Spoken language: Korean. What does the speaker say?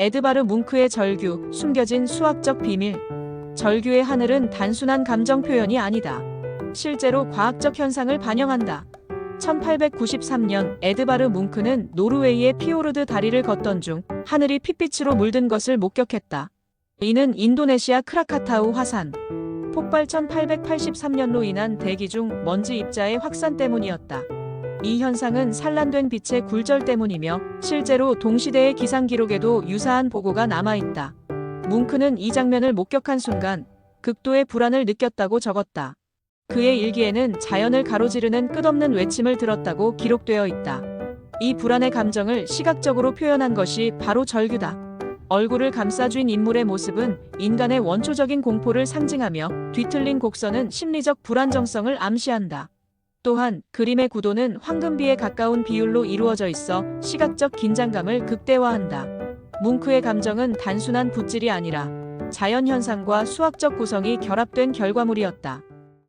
에드바르 뭉크의 절규, 숨겨진 수학적 비밀. 절규의 하늘은 단순한 감정 표현이 아니다. 실제로 과학적 현상을 반영한다. 1893년 에드바르 뭉크는 노르웨이의 피오르드 다리를 걷던 중 하늘이 핏빛으로 물든 것을 목격했다. 이는 인도네시아 크라카타우 화산. 폭발 1883년로 인한 대기 중 먼지 입자의 확산 때문이었다. 이 현상은 산란된 빛의 굴절 때문이며 실제로 동시대의 기상 기록에도 유사한 보고가 남아있다. 뭉크는 이 장면을 목격한 순간 극도의 불안을 느꼈다고 적었다. 그의 일기에는 자연을 가로지르는 끝없는 외침을 들었다고 기록되어 있다. 이 불안의 감정을 시각적으로 표현한 것이 바로 절규다. 얼굴을 감싸쥔 인물의 모습은 인간의 원초적인 공포를 상징하며 뒤틀린 곡선은 심리적 불안정성을 암시한다. 또한 그림의 구도는 황금비에 가까운 비율로 이루어져 있어 시각적 긴장감을 극대화한다. 뭉크의 감정은 단순한 붓질이 아니라 자연 현상과 수학적 구성이 결합된 결과물이었다.